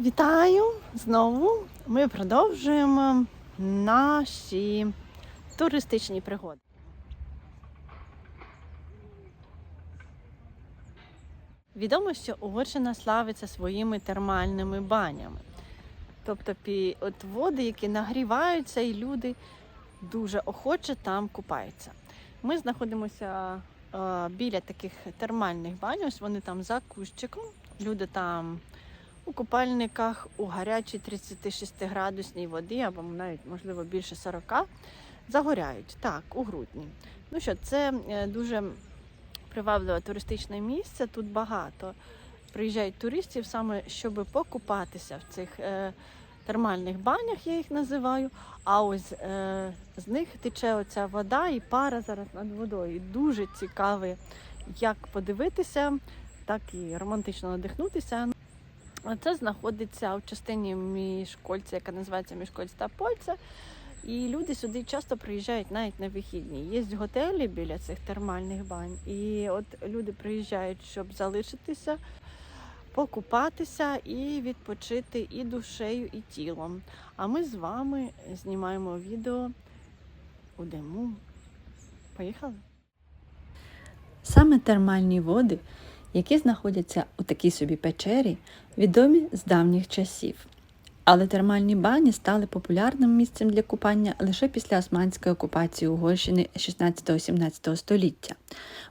Вітаю знову. Ми продовжуємо наші туристичні пригоди. Відомо, що Угорщина славиться своїми термальними банями. Тобто от води, які нагріваються, і люди дуже охоче там купаються. Ми знаходимося е, біля таких термальних бань, ось вони там за кущиком. Люди там у купальниках у гарячій 36-градусній воді, або навіть, можливо, більше 40, загоряють. Так, у грудні. Ну що, це е, дуже привабливе туристичне місце. Тут багато приїжджають туристів саме, щоб покупатися в цих е, термальних банях, я їх називаю. А ось е, з них тече оця вода і пара зараз над водою. Дуже цікаве, як подивитися, так і романтично надихнутися. А Це знаходиться в частині міжкольця, яка називається міжкольця та Польця. І люди сюди часто приїжджають навіть на вихідні. Є готелі біля цих термальних бань. І от люди приїжджають, щоб залишитися, покупатися і відпочити і душею, і тілом. А ми з вами знімаємо відео у диму. Поїхали? Саме термальні води, які знаходяться у такій собі печері, відомі з давніх часів. Але термальні бані стали популярним місцем для купання лише після османської окупації Угорщини 16-17 століття.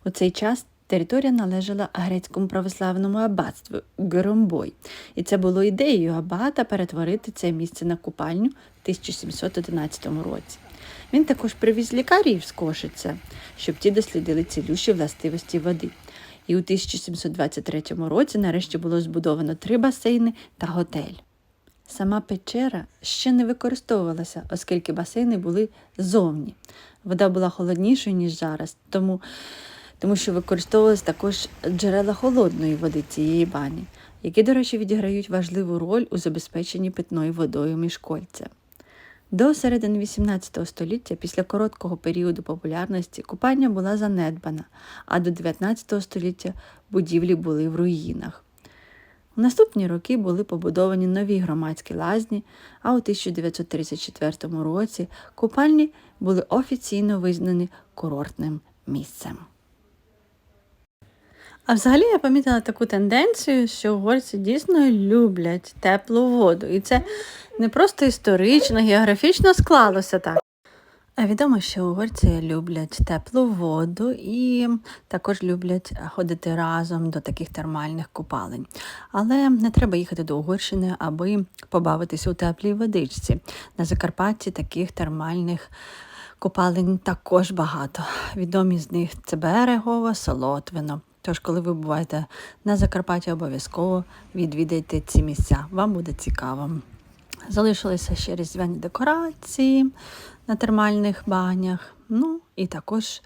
У цей час територія належала грецькому православному аббатству Громбой, і це було ідеєю аббата перетворити це місце на купальню в 1711 році. Він також привіз лікарів з Кошиця, щоб ті дослідили цілющі властивості води. І у 1723 році нарешті було збудовано три басейни та готель. Сама печера ще не використовувалася, оскільки басейни були зовні. Вода була холоднішою, ніж зараз, тому, тому що використовувалися також джерела холодної води цієї бані, які, до речі, відіграють важливу роль у забезпеченні питною водою міжкольця. До середини XVIII століття, після короткого періоду популярності, купання була занедбана, а до XIX століття будівлі були в руїнах. У наступні роки були побудовані нові громадські лазні, а у 1934 році купальні були офіційно визнані курортним місцем. А взагалі я помітила таку тенденцію, що угорці дійсно люблять теплу воду. І це не просто історично, географічно склалося так. А відомо, що угорці люблять теплу воду і також люблять ходити разом до таких термальних купалень. Але не треба їхати до Угорщини, аби побавитися у теплій водичці. На Закарпатті таких термальних купалень також багато. Відомі з них це Берегово, Солотвино. Тож, коли ви буваєте на Закарпатті, обов'язково відвідайте ці місця. Вам буде цікаво. Залишилися ще різдвяні декорації на термальних банях. Ну і також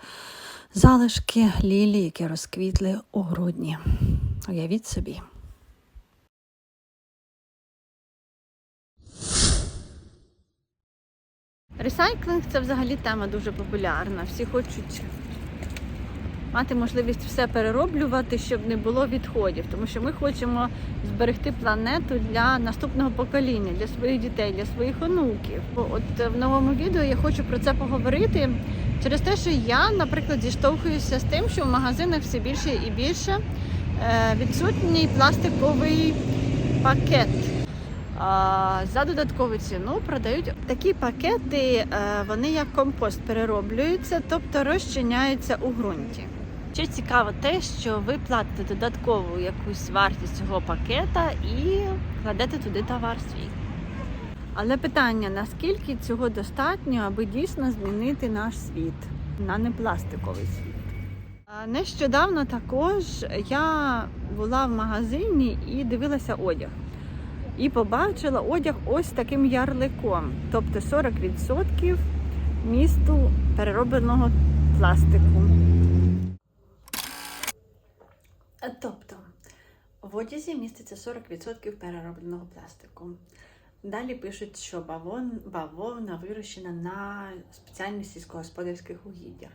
залишки лілі, які розквітли у грудні. Уявіть собі. Ресайклинг це взагалі тема дуже популярна. Всі хочуть мати можливість все перероблювати, щоб не було відходів. Тому що ми хочемо зберегти планету для наступного покоління, для своїх дітей, для своїх онуків. От в новому відео я хочу про це поговорити через те, що я, наприклад, зіштовхуюся з тим, що в магазинах все більше і більше е, відсутній пластиковий пакет. За додаткову ціну продають такі пакети, е, вони як компост перероблюються, тобто розчиняються у ґрунті. Ще цікаво те, що ви платите додаткову якусь вартість цього пакета і кладете туди товар свій. Але питання, наскільки цього достатньо, аби дійсно змінити наш світ на непластиковий світ? Нещодавно також я була в магазині і дивилася одяг. І побачила одяг ось таким ярликом, тобто 40% місту переробленого пластику. Тобто в одязі міститься 40% переробленого пластику. Далі пишуть, що бавон, бавовна вирощена на спеціальних сільськогосподарських угіддях.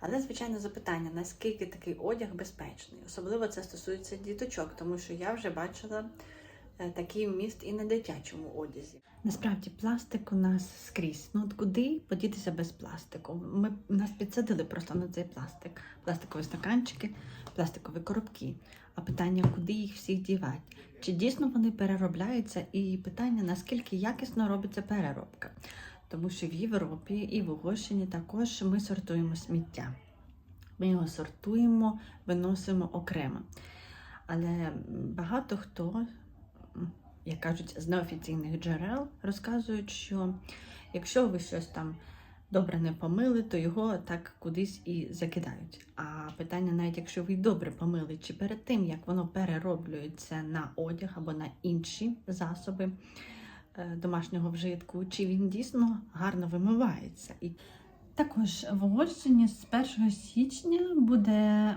Але, звичайно, запитання, наскільки такий одяг безпечний. Особливо це стосується діточок, тому що я вже бачила такий вміст і на дитячому одязі. Насправді пластик у нас скрізь. Ну от куди подітися без пластику? Ми нас підсадили просто на цей пластик. Пластикові стаканчики, пластикові коробки. А питання, куди їх всіх дівати? Чи дійсно вони переробляються? І питання, наскільки якісно робиться переробка? Тому що в Європі і в Угорщині також ми сортуємо сміття. Ми його сортуємо, виносимо окремо. Але багато хто, як кажуть, з неофіційних джерел розказують, що якщо ви щось там добре не помили, то його так кудись і закидають. А питання, навіть якщо ви добре помили, чи перед тим як воно перероблюється на одяг або на інші засоби е, домашнього вжитку, чи він дійсно гарно вимивається. І також в Угорщині з 1 січня буде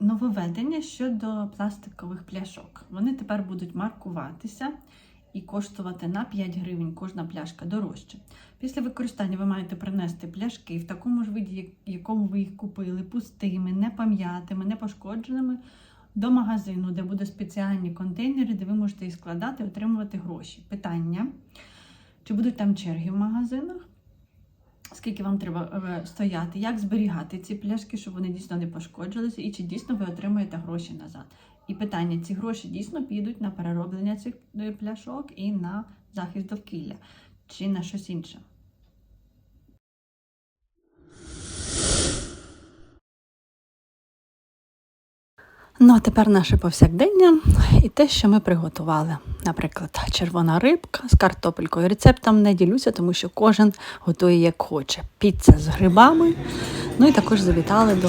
нововведення щодо пластикових пляшок. Вони тепер будуть маркуватися і коштувати на 5 гривень кожна пляшка дорожче. Після використання ви маєте принести пляшки в такому ж виді, якому ви їх купили, пустими, не пам'ятими, не пошкодженими. До магазину, де буде спеціальні контейнери, де ви можете їх складати отримувати гроші. Питання: чи будуть там черги в магазинах? Скільки вам треба е, стояти, як зберігати ці пляшки, щоб вони дійсно не пошкоджилися, і чи дійсно ви отримаєте гроші назад? І питання: ці гроші дійсно підуть на перероблення цих е, пляшок і на захист довкілля, чи на щось інше? Ну, а тепер наше повсякдення і те, що ми приготували. Наприклад, червона рибка з картопелькою. Рецептом не ділюся, тому що кожен готує як хоче. Піца з грибами. Ну і також завітали до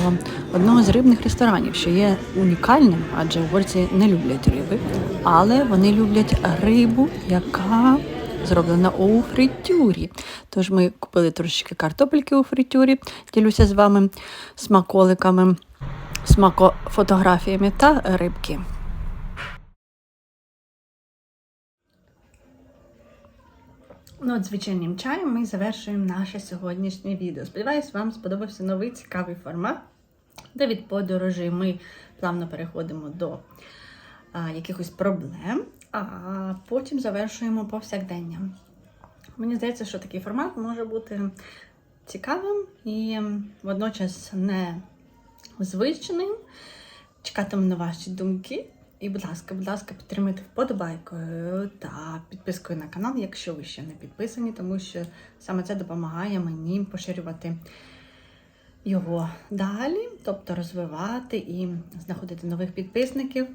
одного з рибних ресторанів, що є унікальним, адже угорці не люблять риби, але вони люблять рибу, яка зроблена у фритюрі. Тож ми купили трошечки картопельки у фритюрі, ділюся з вами смаколиками смакофотографіями та рибки. Ну, от звичайним чаєм ми завершуємо наше сьогоднішнє відео. Сподіваюсь, вам сподобався новий цікавий формат, де від подорожей ми плавно переходимо до а, якихось проблем, а потім завершуємо повсякдення. Мені здається, що такий формат може бути цікавим і водночас не звичним. Чекатиму на ваші думки. І, будь ласка, будь ласка, підтримуйте вподобайкою та підпискою на канал, якщо ви ще не підписані, тому що саме це допомагає мені поширювати його далі, тобто розвивати і знаходити нових підписників.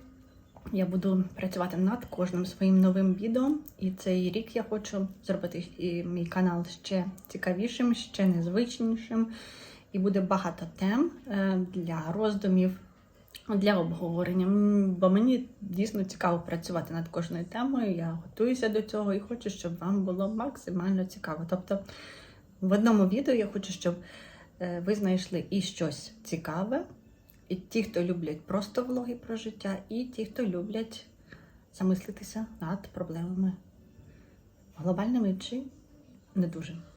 Я буду працювати над кожним своїм новим відео. І цей рік я хочу зробити і мій канал ще цікавішим, ще незвичнішим. І буде багато тем е, для роздумів, для обговорення. Бо мені дійсно цікаво працювати над кожною темою. Я готуюся до цього і хочу, щоб вам було максимально цікаво. Тобто, в одному відео я хочу, щоб е, ви знайшли і щось цікаве, і ті, хто люблять просто влоги про життя, і ті, хто люблять замислитися над проблемами глобальними чи не дуже.